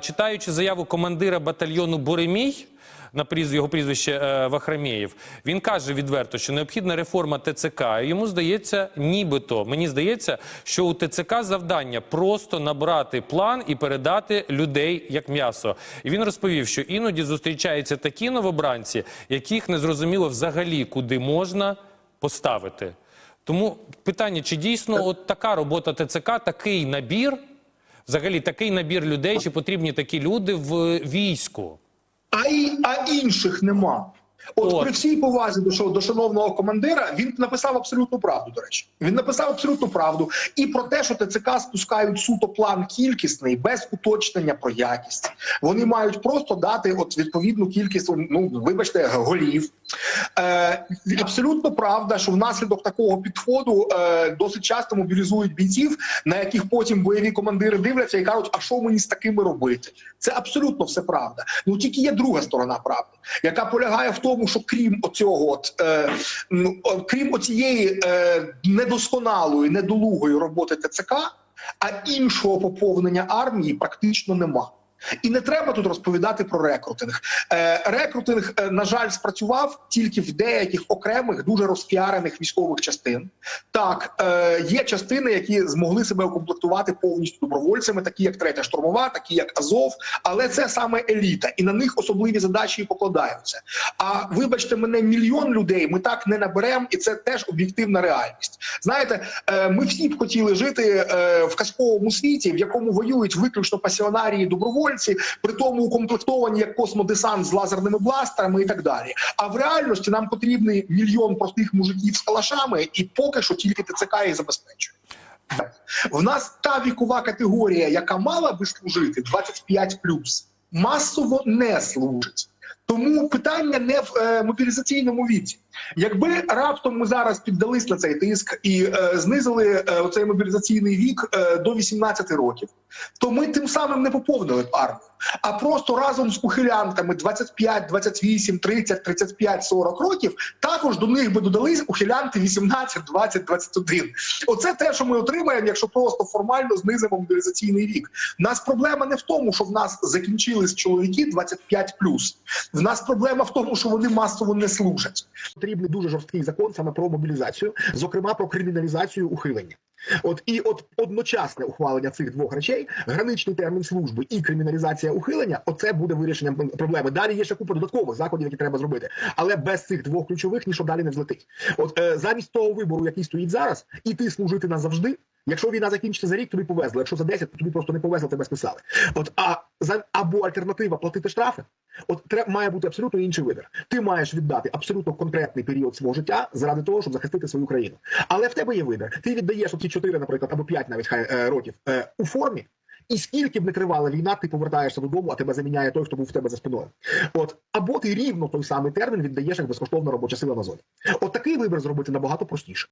Читаючи заяву командира батальйону Боремій. На його прізвище е, Вахрамєєв. Він каже відверто, що необхідна реформа ТЦК. І йому здається, нібито мені здається, що у ТЦК завдання просто набрати план і передати людей як м'ясо. І він розповів, що іноді зустрічаються такі новобранці, яких не зрозуміло взагалі куди можна поставити. Тому питання: чи дійсно от така робота ТЦК, такий набір, взагалі такий набір людей, чи потрібні такі люди в війську? а й а інших нема. От, От. при всій повазі до до шановного командира він написав абсолютну правду. До речі, він написав абсолютну правду і про те, що ТЦК спускають суто план кількісний без уточнення про якість. Вони мають просто дати от відповідну кількість. Ну вибачте, голів. Е, абсолютно правда, що внаслідок такого підходу е, досить часто мобілізують бійців, на яких потім бойові командири дивляться і кажуть, а що мені з такими робити? Це абсолютно все правда. Ну тільки є друга сторона правди, яка полягає в тому, що крім оцього, от е, ну, крім оцієї е, недосконалої, недолугої роботи ТЦК, а іншого поповнення армії практично нема. І не треба тут розповідати про рекрутинг. Е, рекрутинг, е, на жаль, спрацював тільки в деяких окремих дуже розпіарених військових частин. Так, е, є частини, які змогли себе укомплектувати повністю добровольцями, такі як третя штурмова, такі як Азов. Але це саме еліта, і на них особливі задачі і покладаються. А вибачте мене, мільйон людей ми так не наберемо, і це теж об'єктивна реальність. Знаєте, ми всі б хотіли жити в казковому світі, в якому воюють виключно пасіонарії добровольці, при тому укомплектовані як космодесант з лазерними бластерами і так далі. А в реальності нам потрібний мільйон простих мужиків з калашами, і поки що тільки ТЦК їх забезпечує. В нас та вікова категорія, яка мала би служити 25+, масово не служить. Тому питання не в е, мобілізаційному віці. Якби раптом ми зараз піддались на цей тиск і е, знизили е, оцей мобілізаційний вік е, до 18 років, то ми тим самим не поповнили б армію, а просто разом з ухилянками 25, 28, 30, 35, 40 років також до них би додались ухилянти 18, 20, 21. Оце те, що ми отримаємо, якщо просто формально знизимо мобілізаційний вік. Нас проблема не в тому, що в нас закінчились чоловіки 25+. В нас проблема в тому, що вони масово не служать. Потрібний дуже жорсткий закон саме про мобілізацію, зокрема про криміналізацію ухилення. От і от одночасне ухвалення цих двох речей, граничний термін служби і криміналізація ухилення, оце буде вирішенням проблеми. Далі є ще купа додаткових заходів, які треба зробити, але без цих двох ключових нічого далі не взлетить. От е, замість того вибору, який стоїть зараз, іти служити назавжди. Якщо війна закінчиться за рік, тобі повезло. Якщо за 10, то тобі просто не повезло, тебе списали. От а або альтернатива платити штрафи. От треба має бути абсолютно інший вибір. Ти маєш віддати абсолютно конкретний період свого життя заради того, щоб захистити свою країну. Але в тебе є вибір. Ти віддаєш оці 4, наприклад, або 5 навіть хай е, років е, у формі. І скільки б не тривала війна, ти повертаєшся додому, а тебе заміняє той, хто був в тебе за спиною. От або ти рівно той самий термін віддаєш як безкоштовна робоча сила на зоні. От такий вибір зробити набагато простіше.